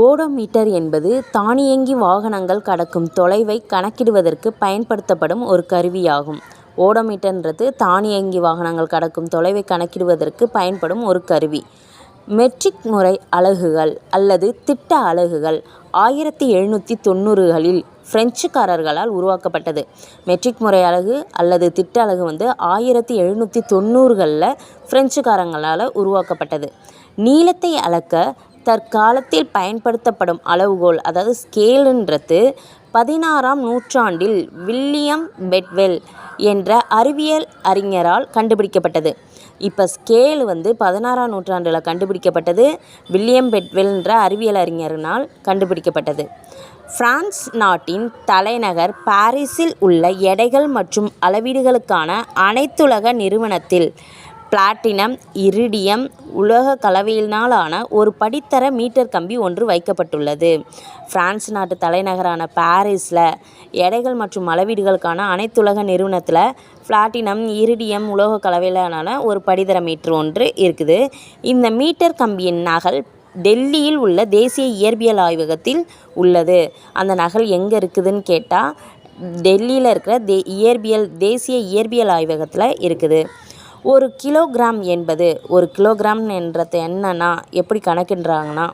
Odometer என்பது தானியங்கி வாகனங்கள் கடக்கும் தொலைவை கணக்கிடுவதற்கு பயன்படுத்தப்படும் ஒரு கருவியாகும். ஓடோமீட்டர்ன்றது தானியங்கி வாகனங்கள் கடக்கும் தொலைவை கணக்கிடுவதற்கு பயன்படும் ஒரு கருவி. மெட்ரிக் முறை அலகுகள் அல்லது திட்ட அலகுகள் ஆயிரத்தி எழுநூற்றி தொண்ணூறுகளில் பிரெஞ்சுக்காரர்களால் உருவாக்கப்பட்டது. மெட்ரிக் முறை அலகு அல்லது திட்ட அலகு வந்து ஆயிரத்தி எழுநூற்றி தொண்ணூறுகளில் பிரெஞ்சுக்காரங்களால் உருவாக்கப்பட்டது. நீளத்தை அளக்க தற்காலத்தில் பயன்படுத்தப்படும் அளவுகோல் அதாவது ஸ்கேலுன்றது பதினாறாம் நூற்றாண்டில் வில்லியம் பெட்வெல் என்ற அறிவியல் அறிஞரால் கண்டுபிடிக்கப்பட்டது. இப்போ ஸ்கேல் வந்து பதினாறாம் நூற்றாண்டில் கண்டுபிடிக்கப்பட்டது. வில்லியம் பெட்வெல்ன்ற அறிவியல் அறிஞரினால் கண்டுபிடிக்கப்பட்டது. பிரான்ஸ் நாட்டின் தலைநகர் பாரிஸில் உள்ள எடைகள் மற்றும் அளவீடுகளுக்கான அனைத்துலக நிறுவனத்தில் பிளாட்டினம் இரிடியம் உலக கலவையினாலான ஒரு படித்தர மீட்டர் கம்பி ஒன்று வைக்கப்பட்டுள்ளது. பிரான்ஸ் நாட்டு தலைநகரான பாரிஸில் எடைகள் மற்றும் அளவீடுகளுக்கான அனைத்துலக நிறுவனத்தில் பிளாட்டினம் இரிடியம் உலோகக் கலவையிலான ஒரு படித்தர மீட்டர் ஒன்று இருக்குது. இந்த மீட்டர் கம்பியின் நகல் டெல்லியில் உள்ள தேசிய இயற்பியல் ஆய்வகத்தில் உள்ளது. அந்த நகல் எங்கே இருக்குதுன்னு கேட்டால் டெல்லியில் இருக்கிற தே இயற்பியல் தேசிய இயற்பியல் ஆய்வகத்தில் இருக்குது. ஒரு கிலோகிராம் என்பது ஒரு கிலோகிராம் என்றது என்னன்னா எப்படி கணக்கின்றாங்கன்னா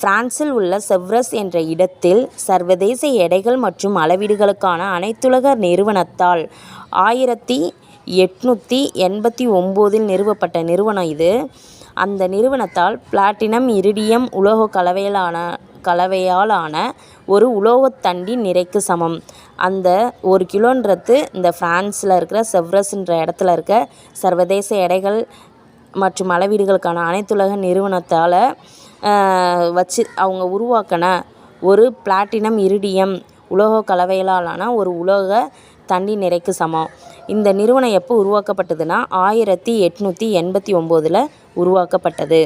பிரான்சில் உள்ள செவ்ரஸ் என்ற இடத்தில் சர்வதேச எடைகள் மற்றும் அளவீடுகளுக்கான அனைத்துலக நிறுவனத்தால் ஆயிரத்தி எட்நூற்றி எண்பத்தி ஒம்போதில் நிறுவப்பட்ட நிறுவனம் இது. அந்த நிறுவனத்தால் பிளாட்டினம் இரிடியம் உலோக கலவையிலான ஒரு உலோகத்தண்டின் நிறைக்கு சமம். அந்த ஒரு கிலோன்றது இந்த ஃப்ரான்ஸில் இருக்கிற செவ்ரஸ்ன்ற இடத்துல இருக்க சர்வதேச எடைகள் மற்றும் அளவீடுகளுக்கான அனைத்துலக நிறுவனத்தால் வச்சு அவங்க உருவாக்கின ஒரு பிளாட்டினம் இரிடியம் உலோக கலவையிலான ஒரு உலோக தண்டி நிறைக்கு சமம். இந்த நிறுவனம் எப்போ உருவாக்கப்பட்டதுன்னா ஆயிரத்தி எட்நூற்றி எண்பத்தி ஒம்போதில் உருவாக்கப்பட்டது.